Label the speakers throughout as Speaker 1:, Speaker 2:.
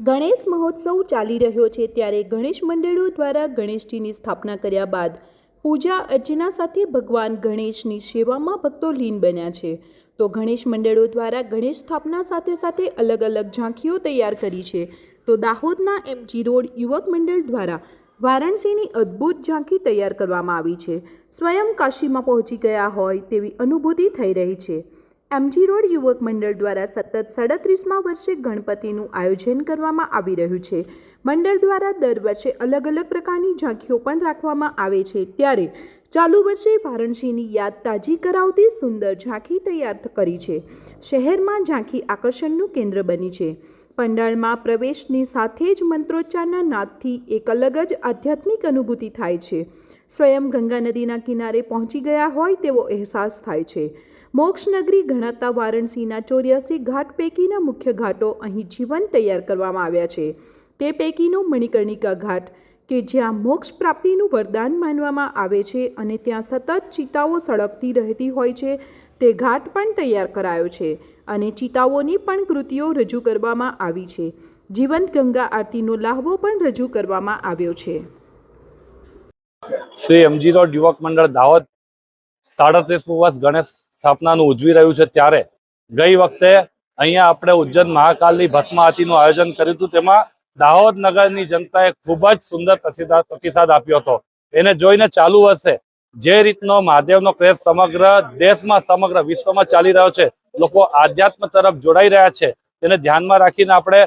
Speaker 1: ગણેશ મહોત્સવ ચાલી રહ્યો છે ત્યારે ગણેશ મંડળો દ્વારા ગણેશજીની સ્થાપના કર્યા બાદ પૂજા અર્ચના સાથે ભગવાન ગણેશની સેવામાં ભક્તો લીન બન્યા છે. તો ગણેશ મંડળો દ્વારા ગણેશ સ્થાપના સાથે સાથે અલગ અલગ ઝાંખીઓ તૈયાર કરી છે. તો દાહોદના એમજી રોડ યુવક મંડળ દ્વારા વારાણસીની અદ્ભુત ઝાંખી તૈયાર કરવામાં આવી છે. સ્વયં કાશીમાં પહોંચી ગયા હોય તેવી અનુભૂતિ થઈ રહી છે. એમજી રોડ યુવક મંડળ દ્વારા સતત સાડત્રીસમા વર્ષે ગણપતિનું આયોજન કરવામાં આવી રહ્યું છે. મંડળ દ્વારા દર વર્ષે અલગ અલગ પ્રકારની ઝાંખીઓ પણ રાખવામાં આવે છે. ત્યારે ચાલુ વર્ષે વારાણસીની યાદ તાજી કરાવતી સુંદર ઝાંખી તૈયાર કરી છે. શહેરમાં ઝાંખી આકર્ષણનું કેન્દ્ર બની છે. પંડાળમાં પ્રવેશની સાથે જ મંત્રોચ્ચારના નાદથી એક અલગ જ આધ્યાત્મિક અનુભૂતિ થાય છે. સ્વયં ગંગા નદીના કિનારે પહોંચી ગયા હોય તેવો અહેસાસ થાય છે. મોક્ષનગરી ગણાતા વારાણસીના ચોર્યાસી ઘાટ પૈકીના મુખ્ય ઘાટો અહીં જીવન તૈયાર કરવામાં આવ્યા છે. તે પૈકીનો મણિકર્ણિકા ઘાટ, કે જ્યાં મોક્ષ પ્રાપ્તિનું વરદાન માનવામાં આવે છે અને ત્યાં સતત ચિતાઓ સળગતી રહેતી હોય છે, તે ઘાટ પણ તૈયાર કરાયો છે અને ચિતાઓની પણ કૃતિઓ રજૂ કરવામાં આવી છે. જીવંત ગંગા આરતીનો લાહવો પણ રજૂ કરવામાં આવ્યો છે.
Speaker 2: શ્રી એમજી રોડ યુવક મંડળ દાહોદ સાડત્રીસમું વર્ષ ગણેશ સ્થાપનાનું ઉજવી રહ્યું છે ત્યારે ગઈ વખતે અહીંયા આપણે ઉજ્જૈન મહાકાલની ભસ્મ આયોજન કર્યું હતું. તેમાં દાહોદ નગરની જનતાએ ખૂબ જ સુંદર પ્રતિસાદ આપ્યો હતો. એને જોઈને ચાલુ વર્ષે જે રીતનો મહાદેવનો ક્રેઝ સમગ્ર દેશમાં, સમગ્ર વિશ્વમાં ચાલી રહ્યો છે, લોકો આધ્યાત્મ તરફ જોડાઈ રહ્યા છે, તેને ધ્યાનમાં રાખીને આપણે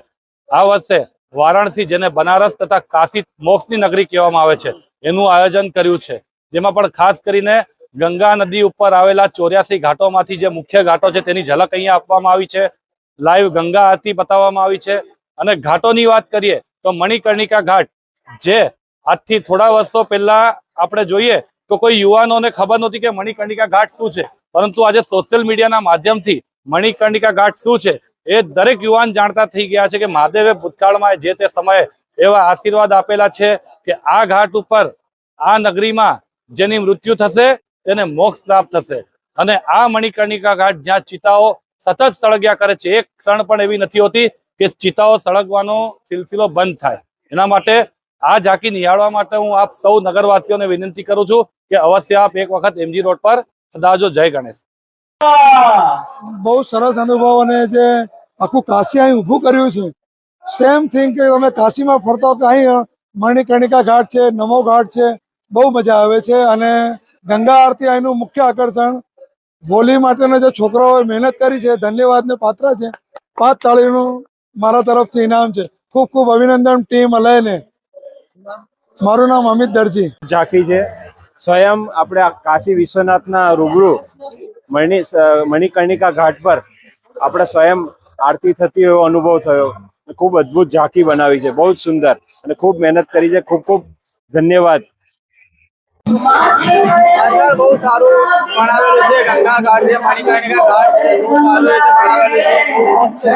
Speaker 2: આ વર્ષે વારાણસી, જેને બનારસ તથા કાશી મોક્ષની નગરી કહેવામાં આવે છે એનું આયોજન કર્યું છે. જેમાં પણ ખાસ કરીને ગંગા નદી ઉપર આવેલા ચોર્યાસી ઘાટોમાંથી જે મુખ્ય ઘાટો છે તેની ઝલક અહીંયા આપવામાં આવી છે. લાઈવ ગંગા આરતી બતાવવામાં આવી છે. અને ઘાટોની વાત કરીએ તો મણિકર્ણિકા ઘાટ, જે આજથી થોડા વર્ષો પહેલા આપણે જોઈએ તો કોઈ યુવાનોને ખબર નહોતી કે મણિકર્ણિકા ઘાટ શું છે. પરંતુ આજે સોશિયલ મીડિયાના માધ્યમથી મણિકર્ણિકા ઘાટ શું છે એ દરેક યુવાન જાણતા થઈ ગયા છે કે મહાદેવે ભૂતકાળમાં જે તે સમયે એવા આશીર્વાદ આપેલા છે. કે આ ઘાટ ઉપર, આ નગરીમાં જેની મૃત્યુ થશે, તેને મોક્ષ પ્રાપ્ત થશે. અને આ મણિકર્ણિકા ઘાટ જ્યાં ચિતાઓ સતત સળગ્યા કરે છે, એક ક્ષણ પણ એવી નથી હોતી કે ચિતાઓ સળગવાનો સિલસિલો બંધ થાય. એના માટે આ ઝાંકી નિહાળવા માટે હું આપ સૌ નગરવાસીઓને વિનંતી કરું છું કે અવશ્ય આપ એક વખત એમજી રોડ પર દાજો જય ગણેશ.
Speaker 3: બહુ સરસ અનુભવ અને જે આખું કાશી અહીં ઊભું કર્યું છે. સેમ થિંગ કે તમે કાશીમાં ફરતા કે અહીં મણિકર્ણિકા ઘાટ છે, નમો ઘાટ છે, બહુ મજા આવે છે અને ગંગા આરતી અહીંનું મુખ્ય આકર્ષણ. હોલી માટેનો જે છોકરાઓએ મહેનત કરી છે, ધન્યવાદને પાત્ર છે. પાંચ તાળીનું મારા તરફથી ઇનામ છે. ખૂબ ખૂબ અભિનંદન ટીમ અલયને. મારું નામ અમિત દરજી.
Speaker 4: ઝાંખી છે. સ્વયં આપણે કાશી વિશ્વનાથના રૂબરૂ મણિ મણિકર્ણિકા ઘાટ પર આપણે સ્વયં આરતી થતી એવો અનુભવ થયો. ખૂબ અદ્ભુત ઝાંકી બનાવી છે. બહુ જ સુંદર. અને ખૂબ મહેનત કરી છે. ખૂબ ખૂબ ધન્યવાદ.
Speaker 5: બહુ સારું છે. ગંગા ઘાટ છે મણિકર્ણિકા ઘાટ. બહુ છે.